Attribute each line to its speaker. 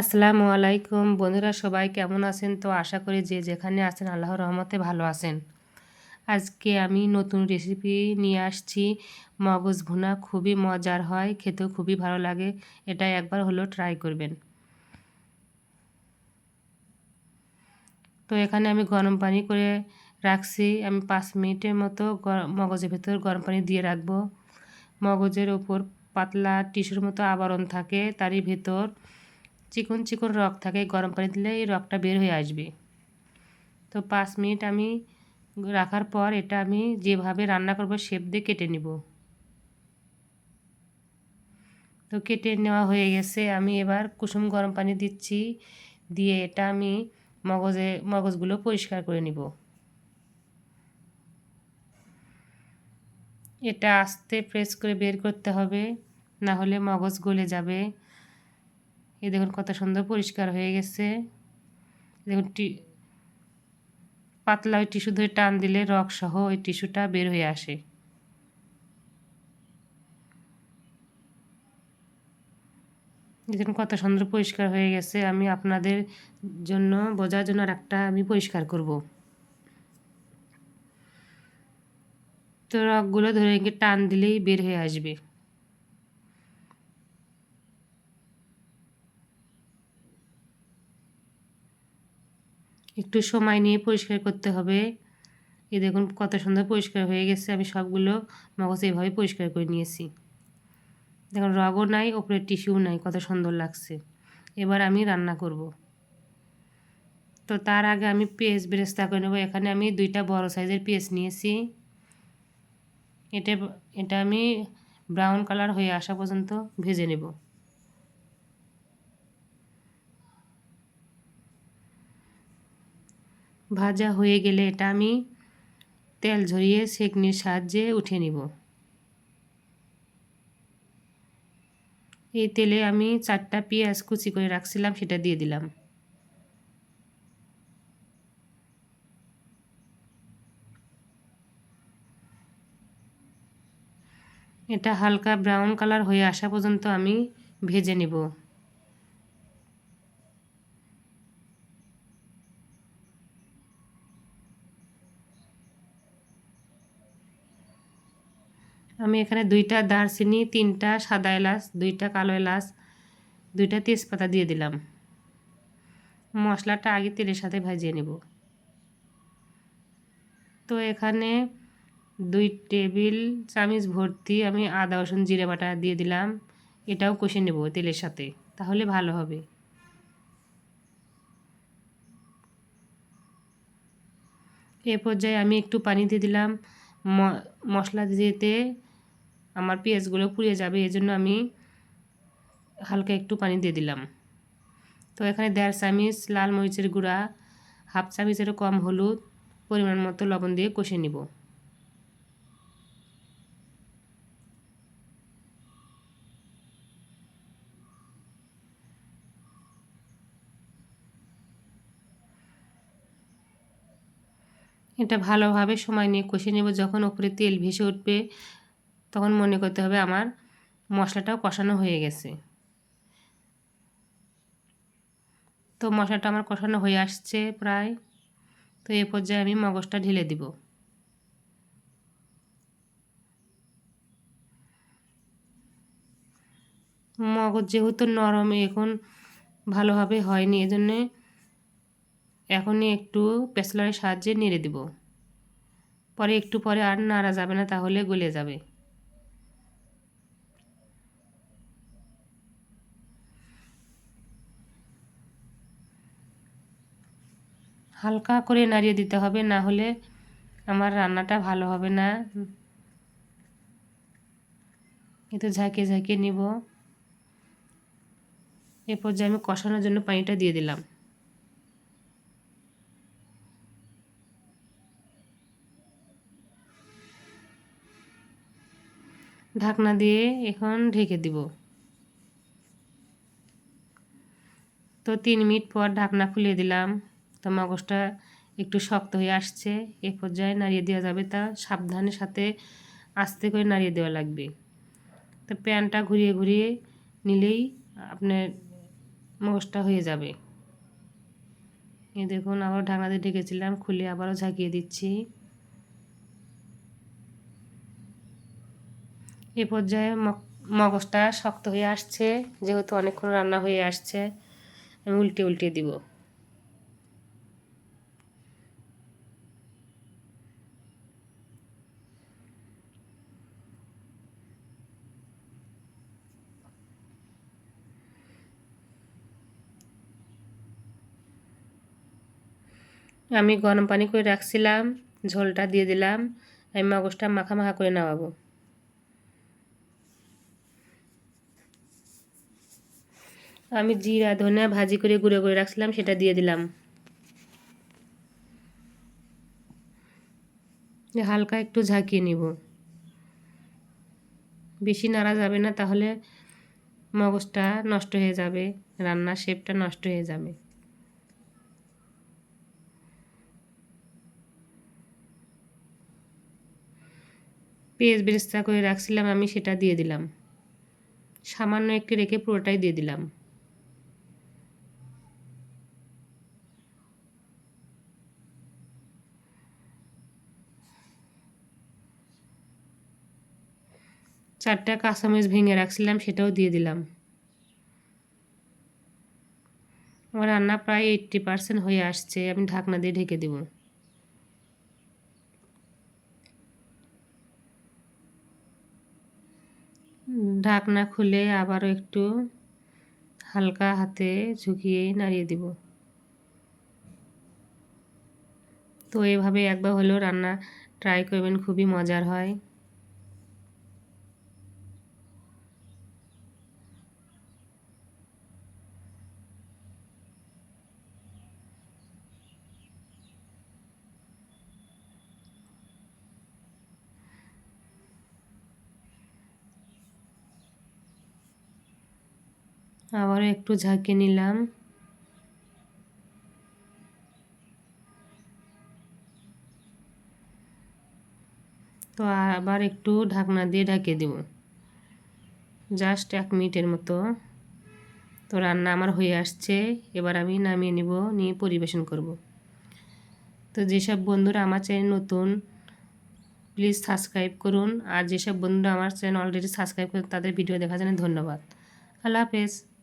Speaker 1: আসসালামু আলাইকুম। বন্ধুরা সবাই কেমন আছেন? তো আশা করি যে যেখানে আছেন আল্লাহর রহমতে ভালো আছেন। আজকে আমি নতুন রেসিপি নিয়ে আসছি। মগজ ভুনা খুবই মজার হয়, খেতেও খুবই ভালো লাগে। এটা একবার হলো ট্রাই করবেন। তো এখানে আমি গরম পানি করে রাখছি। আমি পাঁচ মিনিটের মতো মগজের ভেতর গরম পানি দিয়ে রাখব। মগজের ওপর পাতলা টিস্যুর মতো আবরণ থাকে তারই ভেতর। চিকন চিকন রক থাকে, গরম পানি দিলে এই রকটা বের হয়ে আসবে। তো পাঁচ মিনিট আমি রাখার পর এটা আমি যেভাবে রান্না করব শেপ দিয়ে কেটে নিব। তো কেটে নেওয়া হয়ে গেছে। আমি এবার কুসুম গরম পানি দিচ্ছি, দিয়ে এটা আমি মগজে, মগজগুলো পরিষ্কার করে নিব। এটা আস্তে প্রেস করে বের করতে হবে না হলে মগজ গলে যাবে। এই দেখুন কত সুন্দর পরিষ্কার হয়ে গেছে। দেখুন টি পাতলা ওই টিস্যু ধরে টান দিলে রক সহ ওই টিস্যুটা বের হয়ে আসে। দেখুন কত সুন্দর পরিষ্কার হয়ে গেছে। আমি আপনাদের জন্য, বোঝার জন্য আর একটা আমি পরিষ্কার করব। তো রকগুলো ধরে টান দিলেই বের হয়ে আসবে। একটু সময় নিয়ে পরিষ্কার করতে হবে। এই দেখুন কত সুন্দর পরিষ্কার হয়ে গেছে। আমি সবগুলো মগজ এইভাবে পরিষ্কার করে নিয়েছি। দেখুন রগও নাই, ওপরে টিস্যুও নাই, কত সুন্দর লাগছে। এবার আমি রান্না করব। তো তার আগে আমি পেঁয়াজ বেরেস্তা করে নেব। এখানে আমি দুইটা বড় সাইজের পেঁয়াজ নিয়েছি। এটা এটা আমি ব্রাউন কালার হয়ে আসা পর্যন্ত ভেজে নেব। ভাজা হয়ে গেলে এটা আমি তেল ঝরিয়ে সেকনির সাহায্যে উঠে নিব। এই তেলে আমি চারটা পেঁয়াজ কুচি করে রাখছিলাম, সেটা দিয়ে দিলাম। এটা হালকা ব্রাউন কালার হয়ে আসা পর্যন্ত আমি ভেজে নেব। আমি এখানে দুইটা দারচিনি, তিনটা সাদা এলাচ, দুইটা কালো এলাচ, দুইটা তেজপাতা দিয়ে দিলাম। মশলাটা আগে তেলের সাথে ভাজিয়ে নেব। তো এখানে দুই টেবিল চামিচ ভর্তি আমি আদা, রসুন, জিরে বাটা দিয়ে দিলাম। এটাও কষে নেব তেলের সাথে, তাহলে ভালো হবে। এ পর্যায়ে আমি একটু পানি দিয়ে দিলাম। মশলা দিতে আমার পেঁয়াজগুলো পুড়িয়ে যাবে এই জন্য আমি হালকা একটু পানি দিয়ে দিলাম। তো এখানে দেড় চামিচ লাল মরিচের গুঁড়া, হাফ চামিচেরও কম হলুদ পরিমাণ মতো লবণ দিয়ে কষে নিব। এটা ভালোভাবে সময় নিয়ে কষে নেব, যখন ওপরে তেল ভেসে উঠবে তখন মনে করতে হবে আমার মশলাটাও কষানো হয়ে গেছে। তো মশলাটা আমার কষানো হয়ে আসছে প্রায়। তো এ পর্যায়ে আমি মগজটা ঢেলে দিব। মগজ যেহেতু নরম, এখন ভালোভাবে হয়নি, এজন্যে এখনই একটু পেসলারের সাহায্যে নেড়ে দিব। পরে একটু পরে আর নাড়া যাবে না, তাহলে গলে যাবে। হালকা করে নাড়িয়ে দিতে হবে, না হলে আমার রান্নাটা ভালো হবে না। একটু ঝাঁকে ঝাঁকে নিব। এরপর যে আমি কষানোর জন্য পানিটা দিয়ে দিলাম। ঢাকনা দিয়ে এখন ঢেকে দিব। তো তিন মিনিট পর ঢাকনা খুলে দিলাম। তো মগজটা একটু শক্ত হয়ে আসছে, এ পর্যায়ে নাড়িয়ে দেওয়া যাবে তা সাবধানের সাথে আস্তে করে নাড়িয়ে দেওয়া লাগবে। তো প্যানটা ঘুরিয়ে ঘুরিয়ে নিলেই আপনার মগজটা হয়ে যাবে। এই দেখুন, আবার ঢাকনা দিয়ে ঢেকেছিলাম, খুলে আবারও ঝাঁকিয়ে দিচ্ছি। এ পর্যায়ে মগজটা শক্ত হয়ে আসছে, যেহেতু অনেকক্ষণ রান্না হয়ে আসছে, আমি উল্টে উল্টে দিব। আমি গরম পানি করে রাখছিলাম, ঝোলটা দিয়ে দিলাম, আমি মগজটা মাখা মাখা করে নামাবো। আমি জিরা ধনে ভাজি করে গুঁড়ো করে রাখছিলাম, সেটা দিয়ে দিলাম। হালকা একটু ঝাঁকিয়ে নিব। বেশি নাড়া যাবে না, তাহলে মগজটা নষ্ট হয়ে যাবে, রান্নার শেপটা নষ্ট হয়ে যাবে। পেঁয়াজ বেরেস্তা করে রাখছিলাম, আমি সেটা দিয়ে দিলাম। সামান্য একটু রেখে পুরোটাই দিয়ে দিলাম। চারটা কাঁচামরিচ ভেঙে রাখছিলাম, সেটাও দিয়ে দিলাম। আমার রান্না প্রায় এইট্টি পারসেন্ট হয়ে আসছে, আমি ঢাকনা দিয়ে ঢেকে দেব। ঢাকনা খুলে আবারও একটু হালকা হাতে ঝুঁকিয়ে নাড়িয়ে দিব। তো এভাবে একবার হলেও রান্না ট্রাই করবেন, খুবই মজার হয়। আবারও একটু ঝাঁকে নিলাম। তো আবার একটু ঢাকনা দিয়ে ঢাকে দেব। জাস্ট এক মিনিটের মতো। তো রান্না আমার হয়ে আসছে। এবার আমি নামিয়ে নিব, নিয়ে পরিবেশন করব। তো যেসব বন্ধুরা আমার চ্যানেল নতুন, প্লিজ সাবস্ক্রাইব করুন। আর যেসব বন্ধুরা আমার চ্যানেল অলরেডি সাবস্ক্রাইব করুন তাদের ভিডিও দেখার জন্য ধন্যবাদ। আল্লাহ হাফেজ।